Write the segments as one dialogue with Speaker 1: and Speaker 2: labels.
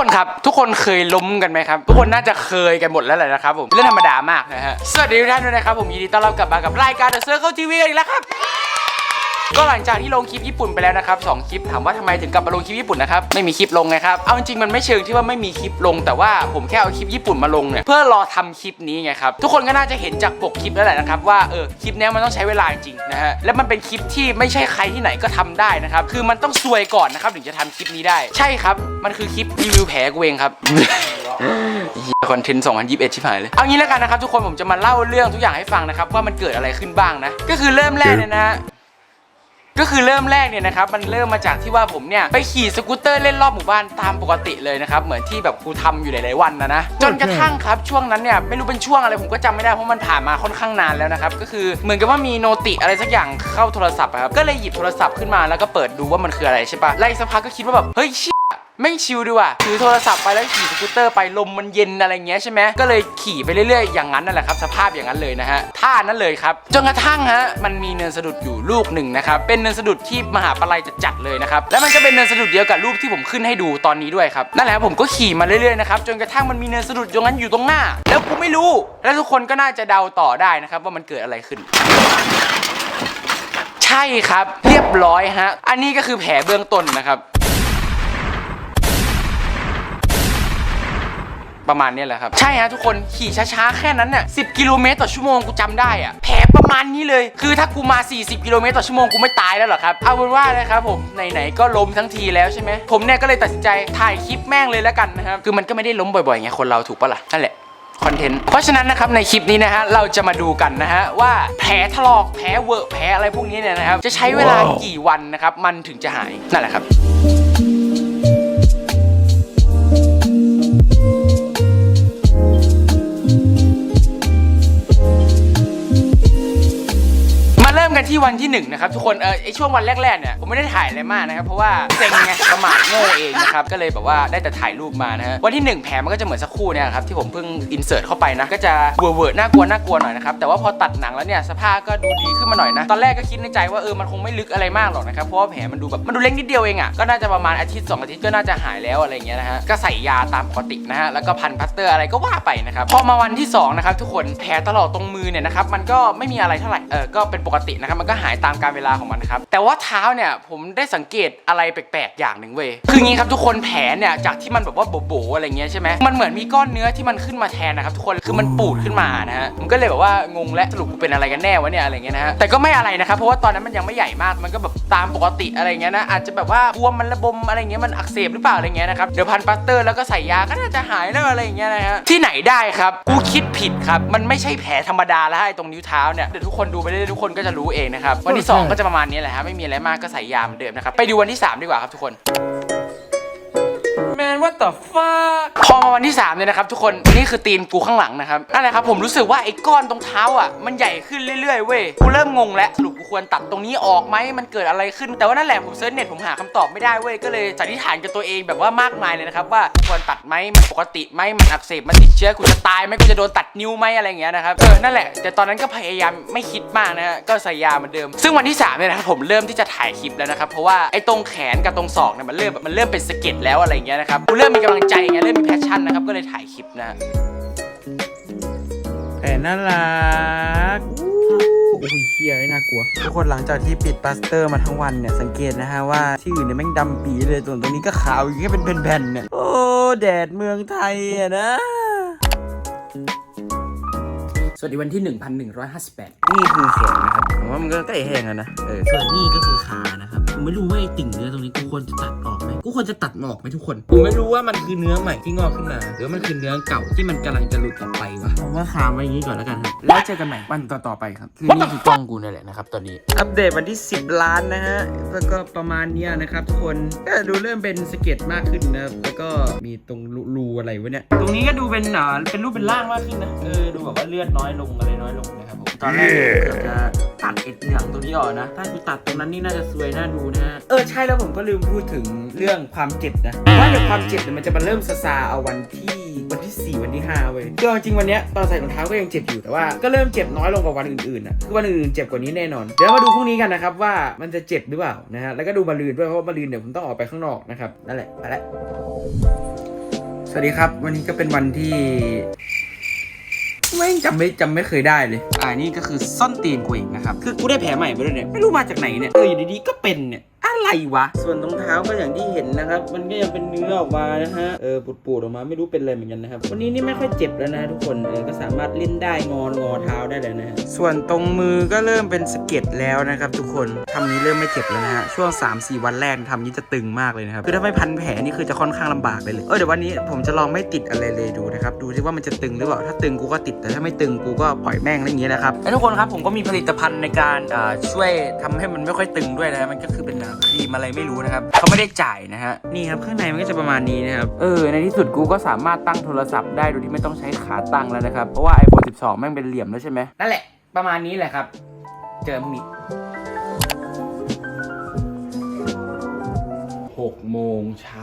Speaker 1: คนครับ ทุกคนเคยล้มกันไหมครับ ทุกคนน่าจะเคยกันหมดแล้วแหละนะครับผมเรื่องธรรมดามากนะฮะสวัสดีทุกท่านด้วยนะครับผมยินดีต้อนรับกลับมากับรายการ The Circle TV กันอีกแล้วครับ ก็หลังจากที่ลงคลิปญี่ปุ่นไปแล้วนะครับสองคลิปถามว่าทำไมถึงกลับมาลงคลิปญี่ปุ่นนะครับไม่มีคลิปลงไงครับเอาจริงมันไม่เชิงที่ว่าไม่มีคลิปลง แต่ว่าผมแค่เอาคลิปญี่ปุ่นมาลงเนี่ยเพื่อรอทำคลิปนี้ไงครับทุกคนก็น่าจะเห็นจากปกคลิปแล้วแหละนะครับว่าเออคลิปนี้มันต้องใช้เวลาจริงนะฮะและมันเป็นคลิปที่ไม่ใช่ใครที่ไหนก็ทำได้นะครับคือมันต้องซวยก่อนนะครับถึงจะทำคลิปนี้ได้ ใช่ครับมันคือคลิปรีวิวแผลกูเองครับคอนเทนต์ 2021 ชิบหายเลย เอางี้แล้วกันนะครับทุกคนผมจะมาเล่าเรื่องทุกอย่างให้ฟังนะครับว่ามันเกิดอะไรขึ้นบ้างนะ ก็คือเริ่มแรกเนี่ยนะ ก็คือเริ่มแรกเนี่ยนะครับมันเริ่มมาจากที่ว่าผมเนี่ยไปขี่สกูตเตอร์เล่นรอบหมู่บ้านตามปกติเลยนะครับเหมือนที่แบบกูทำอยู่หลายๆวันนะนะจนกระทั่งครับช่วงนั้นเนี่ยไม่รู้เป็นช่วงอะไรผมก็จำไม่ได้เพราะมันผ่านมาค่อนข้างนานแล้วนะครับก็คือเหมือนกับว่ามีโนติอะไรสักอย่างเข้าโทรศัพท์อะครับก็เลยหยิบโทรศัพท์ขึ้นมาแล้วก็เปิดดูว่ามันคืออะไรใช่ปะไล่สักพักก็คิดว่าแบบเฮ้ยเชี่ย แม่งชิลดีว่ะถือโทรศัพท์ไปแล้วขี่สกูตเตอร์ไปลมมันเย็นอะไรเงี้ยใช่ไหมก็เลยขี่ไปเรื่อยๆอย่างนั้นนั่นแหละครับสภาพอย่างนั้นเลยนะฮะท่านั้นเลยครับจนกระทั่งฮะมันมีเนินสะดุดอยู่ลูกหนึ่งนะครับเป็นเนินสะดุดที่มหาปลัยจะจัดเลยนะครับแล้วมันก็เป็นเนินสะดุดเดียวกับรูปที่ผมขึ้นให้ดูตอนนี้ด้วยครับนั่นแหละผมก็ขี่มาเรื่อยๆนะครับจนกระทั่งมันมีเนินสะดุดตรงนั้นอยู่ตรงหน้า แล้วกูไม่รู้ และทุกคนก็น่าจะเดาต่อได้นะครับว่ามันเกิดอะไรขึ้นใช่ครับ เรียบร้อยฮะ อันนี้ก็คือแผลเบื้องต้นนะครับ ประมาณเนี้ยแหละครับ ใช่ฮะทุกคนขี่ช้าๆ แค่นั้นน่ะ10กิโลเมตรต่อชั่วโมงกูจำได้อะแผลประมาณนี้เลย คือถ้ากูมา 40 กิโลเมตรต่อชั่วโมงกูไม่ตายแล้วเหรอครับ เอาเป็นว่านะครับผมไหนๆก็ล้มทั้งทีแล้วใช่ไหมผมเนี่ยก็เลยตัดสินใจถ่ายคลิปแม่งเลยแล้วกันนะครับคือมันก็ไม่ได้ล้มบ่อยๆไงคนเราถูกปะล่ะนั่นแหละคอนเทนต์ เพราะฉะนั้นนะครับในคลิปนี้นะฮะเราจะมาดูกันนะฮะว่าแผลถลอกแผลเวอะแผลอะไรพวกนี้เนี่ยนะครับจะใช้เวลากี่วันนะครับมันถึงจะหายนั่นแหละครับ มาที่วันที่หนึ่งนะครับทุกคนเออไอช่วงวันแรกๆเนี่ยผมไม่ได้ถ่ายอะไรมากนะครับเพราะว่าเซ็งไงประมาทโง่เองนะครับก็เลยแบบว่าได้แต่ถ่ายรูปมานะฮะวันที่หนึ่งแผลมันก็จะเหมือนสักครู่เนี่ยครับที่ผมเพิ่งอินเสิร์ตเข้าไปนะก็จะเวอร์เวอร์น่ากลัวน่ากลัวหน่อยนะครับแต่ว่าพอตัดหนังแล้วเนี่ยสภาพก็ดูดีขึ้นมาหน่อยนะตอนแรกก็คิดในใจว่าเออมันคงไม่ลึกอะไรมากหรอกนะครับเพราะว่าแผลมันดูแบบมันดูเล็กนิดเดียวเองอะก็น่าจะประมาณอาทิตย์สองอาทิตย์ก็น่าจะหายแล้วอะไรเงี้ยนะฮะก็ใส่ยาตามปกตินะฮะแล้วก็พันพลาสเตอร์อะไรก็ว่าไปนะครับพอมาวันที่สองนะครับทุกคนแผลตลอดตรงมือเนี่ยนะครับมันก็ไม่มีอะไรเท่าไหร่เออก็เป็นปกตินะครับมันก็หายตามการเวลาของมันครับแต่ว่าเท้าเนี่ยผมได้สังเกตอะไรแปลกๆอย่างหนึ่งเว้ยคืองี้ครับทุกคนแผลเนี่ยจากที่มันแบบว่าโบ๋ๆอะไรเงี้ยใช่ไหมมันเหมือนมีก้อนเนื้อที่มันขึ้นมาแทนนะครับทุกคนคือมันปูดขึ้นมานะฮะผมก็เลยแบบว่างงและสรุปกูเป็นอะไรกันแน่วะเนี่ยอะไรเงี้ยนะฮะแต่ก็ไม่อะไรนะครับเพราะว่าตอนนั้นมันยังไม่ใหญ่มากมันก็แบบตามปกติอะไรเงี้ยนะอาจจะแบบว่าบวมมันระบมอะไรเงี้ยมันอักเสบหรือเปล่าอะไรเงี้ยนะครับเดี๋ยวพันปลาสเตอร์แล้วก็ใส่ยาก็น่าจะหายแล้วอะไรเงี้ยนะฮะที่ไหนได้ครับกูคิดผิดครับมันไม่ใช่แผลธรรมดาแล้วไอ้ตรงนิ้วเท้าเนี่ยเดี๋ยวทุกคนดูไปเรื่อยทุกคนก็จะรู้เองนะครับ วันที่สองก็จะประมาณนี้แหละฮะไม่มีอะไรมากก็ใส่ยาเหมือนเดิมนะครับ ไปดูวันที่สามดีกว่าครับทุกคนแมนว่าต่อฟ้าพอมาวันที่3เนี่ยนะครับทุกคนนี่คือตีนกูข้างหลังนะครับนั่นแหละครับผมรู้สึกว่าไอ้ก้อนตรงเท้าอะมันใหญ่ขึ้นเรื่อยๆเว้ยกูเริ่มงงแล้วสรุปกู ควรตัดตรงนี้ออกไหมมันเกิดอะไรขึ้น แต่ว่านั่นแหละผมเซิร์ชเน็ตผมหาคำตอบไม่ได้เว้ยก็เลยสันนิษฐานกับตัวเองแบบว่ามากมายเลยนะครับว่าควรตัดไหมมันปกติไหมมันอักเสบมันติดเชื้อกูจะตายไหมกูจะโดนตัดนิ้วไหมอะไรเงี้ยนะครับเออนั่นแหละแต่ตอนนั้นก็พยายามไม่คิดมากนะฮะก็ใส่ยาเหมือนเดิม ซึ่งวันที่3เนี่ยนะครับผมเริ่มที่จะถ่ายคลิปแล้วนะครับเพราะว่าไอ้ตรงแขนกับตรงศอกเนี่ยมันเริ่มมันเริ่มเป็นสะเก็ดแล้วอะไรเงี้ยนะครับเริ่มมีกำลังใจไงเริ่มมีแพชชั่นนะครับก็เลยถ่ายคลิปนะ
Speaker 2: แผนน่ารัก โอ้ยเฮียน่ากลัว ทุกคนหลังจากที่ปิดปลาสเตอร์มาทั้งวันเนี่ย สังเกตนะฮะว่าที่อื่นเนี่ยแม่งดำปีเลยส่วนตรงนี้ก็ขาวอยู่แค่เป็นแผ่นๆเนี่ย โอ้ แดดเมืองไทยอะนะ
Speaker 1: สวัสดีวันที่ 1158
Speaker 2: นี่คือแขนนะครับผมว่ามันก็ใกล้แห้งแล้วนะเออ
Speaker 3: ส่วนนี่ก็คือขานะครับผมไม่รู้ว่าไอ้ติ่งเนื้อตรงนี้กูควรจะตัดออกไหมกูควรจะตัดมันออกไหมทุกคนผมไม่รู้ว่ามันคือเนื้อใหม่ที่งอกขึ้นมา หรือว่ามันคือเนื้อเก่าที่มันกำลังจะหลุดออกไปวะผมว่าคามไว้อย่างนี้ก่อนแล้วกันครับ
Speaker 2: แล้วเจอกันใหม่วันต่อๆไปครับ
Speaker 1: คือนี่คือกล้องกูนั่นแหละนะครับตอนนี้
Speaker 2: อัปเดตวันที่ 10 ล้านนะฮะแล้วก็ประมาณเนี้ยนะครับทุกคนก็ดูเริ่มเป็นสเก็ตมากขึ้นนะครับแล้วก็มีตรงรูๆอะไรวะเนี่ยตรงนี้ก็ดูเป็นอ่าเป็นรูปเป็นร่างมากขึ้นนะเออดูแบบว่าเลือดน้อยลงอะไรน้อยลงนะครับผม ตอนแรกเนี่ยเกือบจะตัดเอ็ดเหนืองตรงนี้ออกนะ ถ้ากูตัดตรงนั้นนี่น่าจะซวยน่าดูนะฮะเออใช่แล้วผมก็ลืมพูดถึงเรื่องความเจ็บนะว่าเดี๋ยวความเจ็บเนี่ยมันจะมาเริ่มซาซาเอาวันที่วันที่ 4 วันที่5เว้ยคือเอาจริงวันเนี้ยตอนใส่รองเท้าก็ยังเจ็บอยู่แต่ว่าก็เริ่มเจ็บน้อยลงกว่าวันอื่นๆอะคือวันอื่นๆเจ็บกว่านี้แน่นอน เดี๋ยวมาดูพรุ่งนี้กันนะครับว่ามันจะเจ็บหรือเปล่านะฮะแล้วก็ดูมาลืนด้วยเพราะว่ามาลืนเดี๋ยวผมต้องออกไปข้างนอกนะครับนั่นแหละไปละสวัสดีครับ วันนี้ก็เป็นวันที่ ไม่งจำไม่จำไม่เคยได้เลย อ่านี่ก็คือส้นตีนกูเองนะครับ คือกูได้แผลใหม่ไปด้วยเนี่ย ไม่รู้มาจากไหนเนี่ย เอออยู่ดีๆก็เป็นเนี่ย อะไรวะ ส่วนรองเท้าก็อย่างที่เห็นนะครับ มันก็ยังเป็นเนื้อออกมานะฮะ เออปูดๆออกมาไม่รู้เป็นอะไรเหมือนกันนะครับ วันนี้นี่ไม่ค่อยเจ็บแล้วนะทุกคน เออ ก็สามารถเล่นได้งอนงอเท้าได้เลยนะฮะส่วนตรงมือก็เริ่มเป็นสะเก็ดแล้วนะครับทุกคนทำนี้เริ่มไม่เจ็บแล้วนะฮะ ช่วง 3-4 วันแรกทำนี้จะตึงมากเลยนะครับ คือถ้าไม่พันแผลนี่คือจะค่อนข้างลำบากเลยเลย เออเดี๋ยววันนี้ผมจะลองไม่ติดอะไรเลยดูนะครับ ดูที่ว่ามันจะตึงหรือเปล่า ถ้าตึงกูก็ติด แต่ถ้าไม่ตึงกูก็ปล่อยแม่งอะไรอย่างเงี้ยนะครับแล้วทุกคนครับผมก็มีผลิตภัณฑ์ในการอ่าช่วยทำให้มันไม่ค่อยตึงด้วยนะมันก็คือเป็นอ่าครีมอะไรไม่รู้นะครับเขาไม่ได้จ่ายนะฮะนี่ครับข้างในมันก็จะประมาณนี้นะครับเออในที่สุดกูก็สามารถตั้งโทรศัพท์ได้โดยที่ไม่ต้องใช้ขาตั้งแล้วนะครับเพราะว่า iPhone 12 แม่งเป็นเหลี่ยมแล้วใช่ไหมนั่นแหละประมาณนี้แหละครับ เจอพรุ่งนี้หกโมงเช้า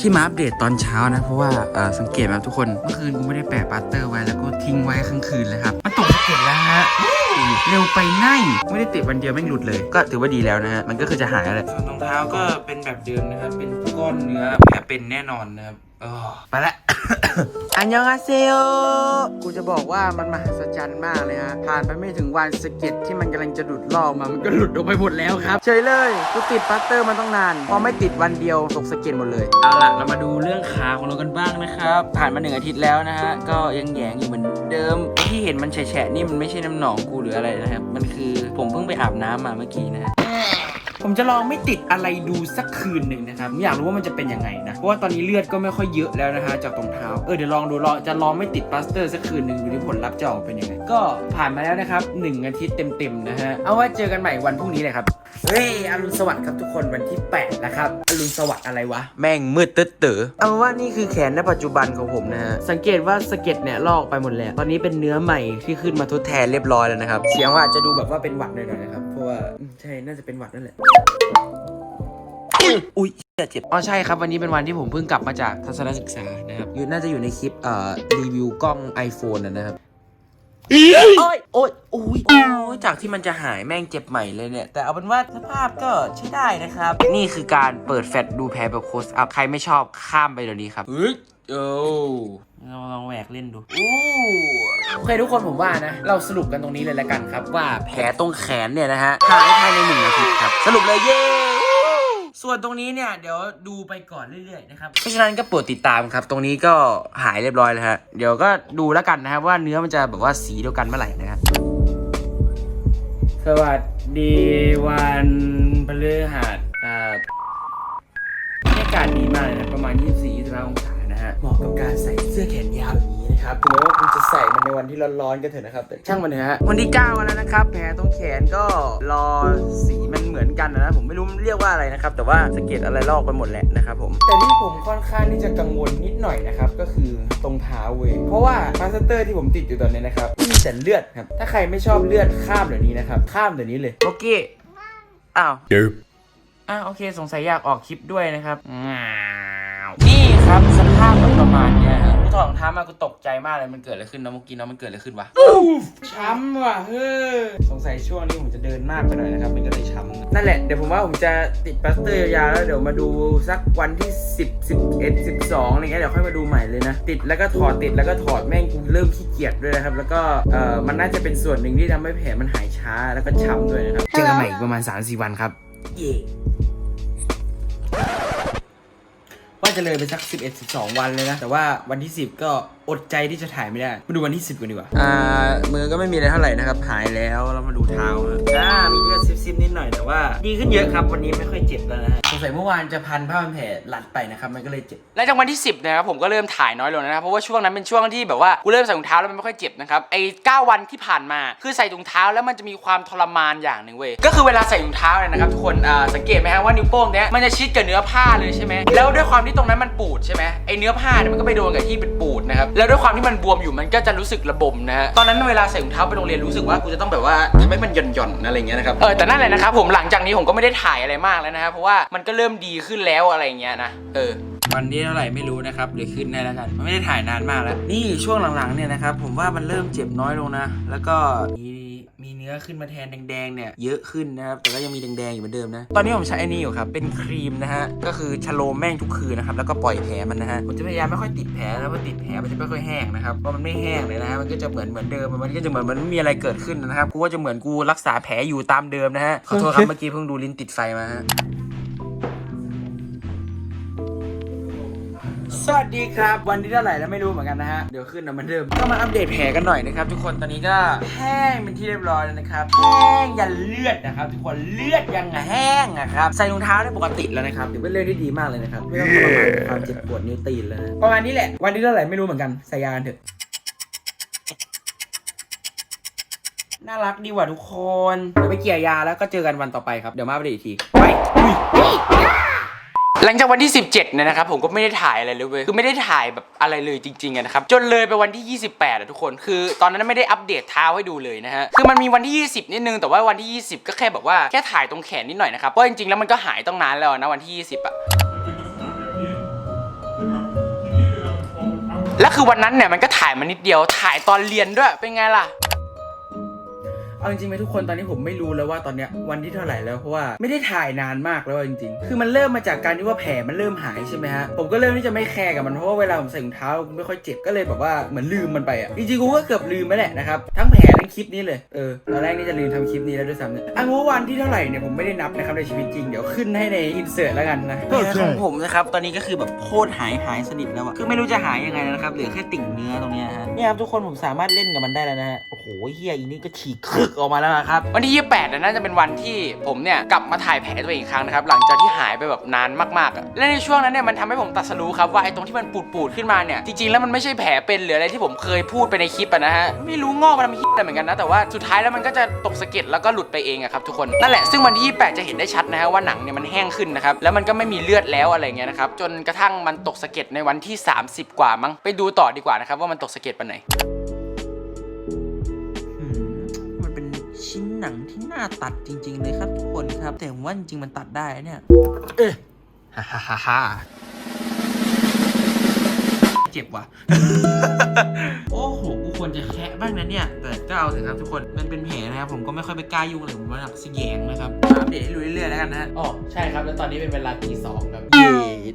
Speaker 2: ที่มาอัปเดตตอนเช้านะ เพราะว่าเอ่อสังเกตไหมทุกคนเมื่อคืนกูไม่ได้แปะปัตเตอร์ไว้แล้วก็ทิ้งไว้ข้างคืนเลยครับ มันตกสะเก็ดแล้วฮะ เร็วไปง่ายไม่ได้ติดวันเดียวแม่งหลุดเลย ก็ถือว่าดีแล้วนะฮะ มันก็คือจะหายแล้วส่วนรองเท้าก็เป็นแบบเดิมนะครับ เป็นก้อนเนื้อแผลเป็นแน่นอนนะครับอ๋อไปละ อันยองอาเซโอกูจะบอกว่ามันมหัศจรรย์มากเลยฮะ ผ่านไปไม่ถึงวันสะเก็ดที่มันกำลังจะหลุดลอกมา มันก็หลุดออกไปหมดแล้วครับเฉยเลยกูติดปัตเตอร์มันต้องนาน พอไม่ติดวันเดียวตกสะเก็ดหมดเลย เอาล่ะ เรามาดูเรื่องขาของเรากันบ้างนะครับ ผ่านมาหนึ่งอาทิตย์แล้วนะฮะ ก็ยังแยงอยู่เหมือนเดิม ที่เห็นมันแฉะนี่มันไม่ใช่น้ำหนองกูหรืออะไรนะครับ มันคือผมเพิ่งไปอาบน้ำมาเมื่อกี้นะฮะ ผมจะลองไม่ติดอะไรดูสักคืนหนึ่งนะครับอยากรู้ว่ามันจะเป็นยังไงนะ เพราะว่าตอนนี้เลือดก็ไม่ค่อยเยอะแล้วนะฮะจากตรงเท้า เออเดี๋ยวลองดูลองจะลองไม่ติดปลาสเตอร์สักคืนหนึ่งดูที่ผลลัพธ์จะออกเป็นยังไง ก็ผ่านมาแล้วนะครับหนึ่งอาทิตย์เต็มๆนะฮะ เอาไว่าเจอกันใหม่วันพรุ่งนี้เลยครับ เฮ้ยอรุณสวัสดิ์ครับทุกคนวันที่ 8 นะครับ อรุณสวัสดิ์อะไรวะ แม่งมืดตึ๊ดเต๋อเอาเป็นว่านี่คือแขนณปัจจุบันของผมนะฮะ สังเกตว่าสะเก็ดเนี่ยลอกไปหมดแล้ว ตอนนี้เป็นเนื้อใหม่ที่ขึ้นมาทดแทนเรียบร้อยแล้วนะครับ เสียงว่าอาจจะดูแบบว่าเป็นหวัดหน่อยๆนะครับเพราะว่าอืมใช่น่าจะเป็นหวัดนั่นแหละอุ้ยเจ็บอ๋อใช่ครับวันนี้เป็นวันที่ผมเพิ่งกลับมาจากทัศนศึกษานะครับอยู่น่าจะอยู่ในคลิปเอ่อรีวิวกล้อง iPhone นะนะครับโอ้ยโอ้ยโอ้ยโอ้ยจากที่มันจะหายแม่งเจ็บใหม่เลยเนี่ย แต่เอาเป็นว่าสภาพก็ใช้ได้นะครับ นี่คือการเปิดแฟลชดูแผลแบบโคสอัพใครไม่ชอบข้ามไปเดี๋ยวนี้ครับเฮ้ย โอ้เราลองแหวกเล่นดูอู้โอเคทุกคนผมว่านะ เราสรุปกันตรงนี้เลยแล้วกันครับ ว่าแผลตรงแขนเนี่ยนะฮะหายภายในหนึ่งอาทิตย์ครับ สรุปเลยเย้ส่วนตรงนี้เนี่ยเดี๋ยวดูไปก่อนเรื่อยๆนะครับเพราะฉะนั้นก็โปรดติดตามครับ ตรงนี้ก็หายเรียบร้อยแล้วฮะเดี๋ยวก็ดูแล้วกันนะครับว่าเนื้อมันจะแบบว่าสีเดียวกันเมื่อไหร่นะครับสวัสดีวันพฤหัสครับบรรยากาศดีมากเลยนะประมาณ 24-25องศานะฮะ เหมาะกับการใส่เสื้อแขนยาวอย่างนี้นะครับถึงแม้ว่าคุณจะใส่มันในวันที่ร้อนๆก็เถอะนะครับ แต่ช่างมันเถอะฮะวันที่9วันแล้วนะครับ แผลตรงแขนก็รอสีมันเหมือนกันนะผมไม่รู้มันเรียกว่าอะไรนะครับ แต่ว่าสะเก็ดอะไรลอกไปหมดแหละนะครับผมแต่ที่ผมค่อนข้างที่จะกังวลนิดหน่อยนะครับก็คือตรงเท้าเว้ยเพราะว่าพลาสเตอร์ที่ผมติดอยู่ตอนนี้นะครับมีแต่เลือดครับถ้าใครไม่ชอบเลือดข้ามเดี๋ยวนี้นะครับข้ามเดี๋ยวนี้เลยโอเคอ้าวอะโอเค สงสัยอยากออกคลิปด้วยนะครับอ้าวนี่ กูถอดรองเท้ามากูตกใจมากเลยมันเกิดอะไรขึ้นนะเมื่อกี้เนาะมันเกิดอะไรขึ้นวะช้ำว่ะเฮ้ยสงสัยช่วงนี้ผมจะเดินมากไปหน่อยนะครับมันก็เลยช้ำนั่นแหละเดี๋ยวผมว่าผมจะติดปลาสเตอร์ยาวๆแล้วเดี๋ยวมาดูสักวันที่ 10 11 12อะไรเงี้ยเดี๋ยวค่อยมาดูใหม่เลยนะ ติดแล้วก็ถอดติดแล้วก็ถอดแม่งกูเริ่มขี้เกียจด้วยนะครับ แล้วก็เอ่อมันน่าจะเป็นส่วนหนึ่งที่ทำให้แผลมันหายช้าแล้วก็ช้ำด้วยนะครับเจอกันใหม่อีกประมาณ3-4วันครับเย่ว่า จะเลยไปสัก 11 12 วันเลยนะ แต่ว่าวันที่ 10 ก็ อดใจที่จะถ่ายไม่ได้ มาดูวันที่ 10กันดีกว่า อ่า มือก็ไม่มีอะไรเท่าไหร่นะครับ หายแล้ว เรามาดูเท้านะอ่ามีเลือดซิบๆนิดหน่อยแต่ว่า ดีขึ้นเยอะครับ วันนี้ไม่ค่อยเจ็บแล้วนะฮะสงสัยเมื่อวานจะพันผ้าพันแผลหลัดไปนะครับ มันก็เลยเจ็บ และจากวันที่ 10นะครับผมก็เริ่มถ่ายน้อยลงนะครับเพราะว่าช่วงนั้นเป็นช่วงที่แบบว่ากูเริ่มใส่ถุงเท้าแล้วมันไม่ค่อยเจ็บนะครับไอ้9วันที่ผ่านมาคือใส่ถุงเท้าแล้วมันจะมีความทรมานอย่างหนึ่งเว้ยก็คือเวลาใส่ถุงเท้าเนี่ยนะครับทุกคนอ่าสังเกตไหมฮะว่านิ้วโป้งเนี้ยมันจะชิดกับเนื้อผ้าเลยใช่ไหมแล้วด้วยความที่ตรงนั้นมันปูดใช่ไหมไอ้เนื้อผ้าเนี่ยมันก็ไปโดนกับที่เป็นปูดนะครับแล้วด้วยความที่มันบวมอยู่มันก็จะรู้สึกระบมนะฮะตอนนั้นเวลาใส่ถุงเท้าไปโรงเรียนรู้สึกว่ากูจะต้องแบบว่าทำให้มันหย่อนๆอะไรอย่างเงี้ยนะครับเออแต่นั่นแหละนะครับผมหลังจากนี้ผมก็ไม่ได้ถ่ายอะไรมากแล้วนะครับเพราะว่ามันก็เริ่มดีขึ้นแล้วอะไรอย่างเงี้ยนะเออวันที่เท่าไหร่ไม่รู้นะครับเดี๋ยวขึ้นได้แล้วกันมันไม่ได้ถ่ายนานมากแล้วนี่ช่วงหลังๆเนี่ยนะครับผมว่ามันเริ่มเจ็บน้อยลงนะ แล้วก็มี มี
Speaker 3: เนื้อขึ้นมาแทนแดงๆเนี่ยเยอะขึ้นนะครับแต่ก็ยังมีแดงๆอยู่เหมือนเดิมนะตอนนี้ผมใช้อันนี้อยู่ครับเป็นครีมนะฮะก็คือชะโลมแม่งทุกคืนนะครับแล้วก็ปล่อยแผลมันนะฮะผมจะพยายามไม่ค่อยติดแผลนะเพราะติดแผลมันจะไม่ค่อยแห้งนะครับเพราะมันไม่แห้งเลยนะฮะมันก็จะเหมือนเหมือนเดิมมันก็จะเหมือนมันไม่มีอะไรเกิดขึ้นนะครับกูว่าจะเหมือนกูรักษาแผลอยู่ตามเดิมนะฮะขอโทษครับเมื่อกี้เพิ่งดูลิ้นติดไฟมาฮะ สวัสดีครับ วันที่เท่าไหร่แล้วไม่รู้เหมือนกันนะฮะ เดี๋ยวขึ้นนะมันเดิมก็มาอัปเดตแผลกันหน่อยนะครับ ทุกคนตอนนี้ก็แห้งเป็นที่เรียบร้อยแล้วนะครับแห้งยันเลือดนะครับ ทุกคนเลือดยังแห้งนะครับใส่รองเท้าได้ปกติแล้วนะครับถือเป็นเรื่องที่ดีมากเลยนะครับไม่ต้องทรมานความเจ็บปวดนิ้วตีนแล้วนะประมาณนี้แหละวันที่เท่าไหร่ไม่รู้เหมือนกันใส่ยากันเถอะน่ารักดีว่ะทุกคนเดี๋ยวไปเกี่ยยาแล้วก็เจอกันวันต่อไปครับเดี๋ยวมาอัปเดตอีกทีไปอุ้ย
Speaker 1: หลังจากวันที่ 17เนี่ยนะครับผมก็ไม่ได้ถ่ายอะไรเลยเว้ยคือไม่ได้ถ่ายแบบอะไรเลยจริงๆนะครับจนเลยไปวันที่ 28อะทุกคนคือ ตอนนั้นไม่ได้อัปเดตเท้าให้ดูเลยนะฮะคือมันมีวันที่ 20 นิดนึงแต่ว่าวันที่ 20 ก็แค่แบบว่าแค่ถ่ายตรงแขนนิดหน่อยนะครับเพราะจริงๆแล้วมันก็หายต้องนานแล้วนะวันที่ 20อะแล้วคือวันนั้นเนี่ยมันก็ถ่ายมานิดเดียวถ่ายตอนเรียนด้วยเป็นไงล่ะ
Speaker 2: เอาจริงๆไหมทุกคนตอนนี้ผมไม่รู้แล้วว่าตอนเนี้ยวันที่เท่าไหร่แล้วเพราะว่าไม่ได้ถ่ายนานมากแล้วจริงๆ คือมันเริ่มมาจากการที่ว่าแผลมันเริ่มหายใช่ไหมฮะผมก็เริ่มที่จะไม่แคร์กับมันเพราะว่าเวลาผมใส่รองเท้าไม่ค่อยเจ็บก็เลยแบบว่าเหมือนลืมมันไปอะจริงๆกูก็เกือบลืมไปแหละนะครับทั้งแผลทั้งคลิปนี้เลยเออตอนแรกนี่จะลืมทำคลิปนี้แล้วด้วยซ้ำเนี่ยอันว่าวันที่เท่าไหร่เนี่ยผมไม่ได้นับนะครับในชีวิตจริงเดี๋ยวขึ้นให้ในอินเสิร์ตแล้วกันนะ
Speaker 3: ของผมนะครับตอนนี้ก็คือแบบโคตรหายหายสนิทแล้วอะคือไม่รู้จะหายยังไงแล้วนะครับเหลือแค่ติ่งเนื้อตรงเนี้ยฮะเนี่ยครับทุกคนผมสามารถเล่นกับมันได้แล้วนะฮะโอ้โห เฮียอีนี่ก็ฉีกคึกออกมาแล้วนะครับ
Speaker 1: วันที่ 28น่ะน่าจะเป็นวันที่ผมเนี่ยกลับมาถ่ายแผลตัวเองอีกครั้งนะครับ หลังจากที่หายไปแบบนานมากๆอะและในช่วงนั้นเนี่ยมันทำให้ผมตัดสรู้ครับว่าไอ้ตรงที่มันปูดๆขึ้นมาเนี่ยจริงๆแล้วมันไม่ใช่แผลเป็นหรืออะไรที่ผมเคยพูดไปในคลิปอะนะฮะไม่รู้งอกมันทำอะไรเหมือนกันนะแต่ว่าสุดท้ายแล้วมันก็จะตกสะเก็ดแล้วก็หลุดไปเองอะครับทุกคนนั่นแหละซึ่งวันที่ 28 จะเห็นได้ชัดนะฮะว่าหนังเนี่ยมันแห้งขึ้นนะครับแล้วมันก็ไม่มีเลือดแล้วอะไรเงี้ยนะครับจนกระทั่งมันตกสะเก็ดในวันที่ 30 กว่ามั้งไปดูต่อดีกว่านะครับว่ามันตกสะเก็ดวันไหน
Speaker 3: หนังที่น่าตัดจริง ๆ เลยครับทุกคนครับ แต่ผมว่าจริงๆมันตัดได้เนี่ย เอ๊ะฮ่าฮ่าฮ่าฮ่าเจ็บว่ะ โอ้โห กูควรจะแคะบ้างนะเนี่ย แต่ก็เอาเถอะครับทุกคน มันเป็นแผลนะครับ ผมก็ไม่ค่อยไปกล้ายุ่งเลยผมว่าหนักสแยงนะครับมาอัปเดตให้รู้เรื่อยๆแล้วกันนะฮะ
Speaker 1: อ๋อใช่ครับ แล้วตอนนี้เป็นเวลาตีสองครับ
Speaker 3: เย่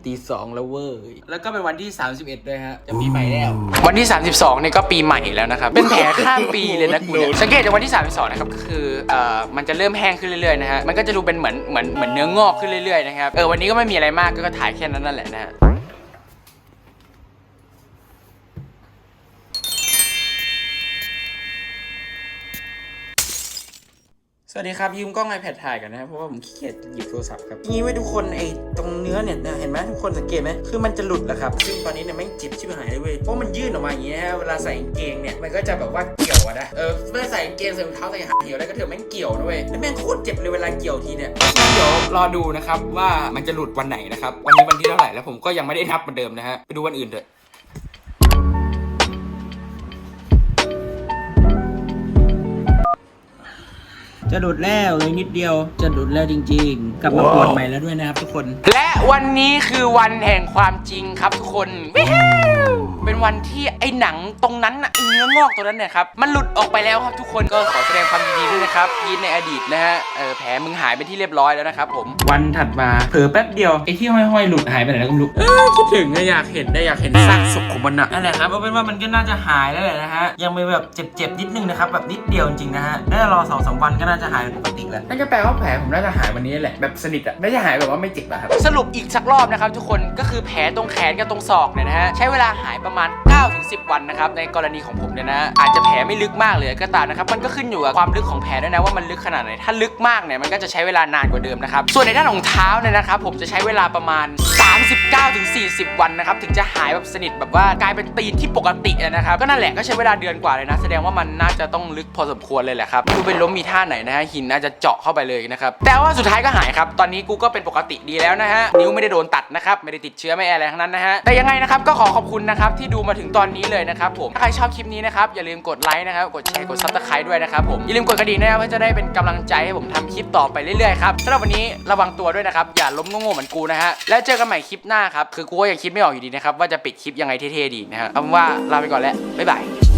Speaker 3: ตีสองแล้วเว้ย
Speaker 1: แล้วก็เป็นวันที่ 31ด้วยฮะจะปีใหม่แล้ว วันที่ 32เนี่ยก็ปีใหม่แล้วนะครับ เป็นแผลข้ามปีเลยนะกูเนี่ยสังเกตจากวันที่ 32 นะครับก็คือเอ่อมันจะเริ่มแห้งขึ้นเรื่อยๆนะฮะมันก็จะดูเป็นเหมือนเหมือนเหมือนเนื้องอกขึ้นเรื่อยๆนะครับเออวันนี้ก็ไม่มีอะไรมากก็ถ่ายแค่นั้นนั่นแหละนะฮะ
Speaker 3: สวัสดีครับ ยืมกล้อง iPad ถ่ายกันนะครับเพราะว่าผมขี้เกียจหยิบโทรศัพท์ครับทีนี้ไว้ทุกคนไอ้ตรงเนื้อเนี่ยเห็นไหมทุกคนสังเกตไหมคือมันจะหลุดแล้วครับซึ่งตอนนี้เนี่ยแม่เจ็บชิบหายเลยเว้ยเพราะมันยื่นออกมาอย่างเงี้ยเวลาใส่เกงเนี่ยมันก็จะแบบว่าเกี่ยวอะนะเออไม่ใส่เกงใส่รองเท้าใส่หาเหี่ยวอะไรก็เถอะแม่งเกี่ยวนะเว้ยแล้วแม่งโคตรเจ็บเลยเวลาเกี่ยวทีเนี่ย
Speaker 1: เดี๋ยวรอดูนะครับว่ามันจะหลุดวันไหนนะครับวันนี้วันที่เท่าไหร่แล้วผมก็ยังไม่ได้นับเหมือนเดิมนะฮะไปดูวันอื่นเถอะ
Speaker 3: จะหลุดแล้วเลยนิดเดียว จะหลุดแล้วจริง ๆ กลับมาปวดใหม่แล้วด้วยนะครับทุกคน
Speaker 1: และวันนี้คือวันแห่งความจริงครับทุกคนวิวเป็นวันที่ไอ้หนังตรงนั้นน่ะไอ้เนื้องอกตรงนั้นเนี่ยครับมันหลุดออกไปแล้วครับทุกคนก็ขอแสดงความยินดีด้วยนะครับยีนในอดีตนะฮะเออแผลมึงหายเป็นที่เรียบร้อยแล้วนะครับผม
Speaker 3: วันถัดมาเผลอแป๊บเดียวไอ้ที่ห้อยๆหลุดหายไปไหนแล้วก็ไม่รู้
Speaker 1: คิดถึงนะอยากเห็นได้อยากเห็นซากศพของมันอะ
Speaker 3: นั่นแหละครับเอาเป็นว่ามันก็น่าจะหายแล้วแหละนะฮะยังมีแบบเจ็บๆนิดนึงนะครับแบบนิดเดียวจริงๆนะฮะน่าจะรอสองสามวันก็น่าจะหายเป็นปกติแล้ว
Speaker 2: นั่นก็แปลว่าแผลผมน่าจะหายวันนี้แหละแบบสนิทอะไม่ใช่หายแบบว่าไม่เจ็บอะครับ
Speaker 1: สรุปอีกสักรอบนะครับทุกคนก็คือแผลตรงแขนกับตรงศอกเนี่ยนะฮะใช้เวลาหายประมาณ9-10 วันนะครับในกรณีของผมเนี่ยนะอาจจะแผลไม่ลึกมากเลยก็ตามนะครับมันก็ขึ้นอยู่กับความลึกของแผลด้วยนะว่ามันลึกขนาดไหนถ้าลึกมากเนี่ยมันก็จะใช้เวลานานกว่าเดิมนะครับส่วนในด้านของเท้าเนี่ยนะครับผมจะใช้เวลาประมาณ 39-40 วันนะครับถึงจะหายแบบสนิทแบบว่ากลายเป็นตีนที่ปกตินะครับก็นั่นแหละก็ใช้เวลาเดือนกว่าเลยนะ แสดงว่ามันน่าจะต้องลึกพอสมควรเลยแหละครับไม่รู้เป็นล้มมีท่าไหนนะฮะหินน่าจะเจาะเข้าไปเลยนะครับแต่ว่าสุดท้ายก็หายครับตอนนี้กูก็เป็นปกติดีแล้วนะฮะนิ้วไม่ได้โดนตัดนะครับไม่ได้ติดเชื้อไม่อะไรทั้งนั้นนะฮะแต่ยังไงนะครับก็ขอขอบคุณนะครับที่ดูมาถึงตอนนี้เลยนะครับผมถ้าใครชอบคลิปนี้นะครับอย่าลืมกดไลค์นะครับกดแชร์กดซับสไครต์ด้วยนะครับผมอย่าลืมกดกระดิ่งนะครับเพื่อจะได้เป็นกำลังใจให้ผมทำคลิปต่อไปเรื่อยๆครับสำหรับวันนี้ระวังตัวด้วยนะครับอย่าล้มโง่ๆเหมือนกูนะฮะแล้วเจอกันใหม่คลิปหน้าครับคือกูก็ยังคิดไม่ออกอยู่ดีนะครับว่าจะปิดคลิปยังไงเท่ๆดีนะฮะเอาเป็นว่าลาไปก่อนแล้วบ๊ายบาย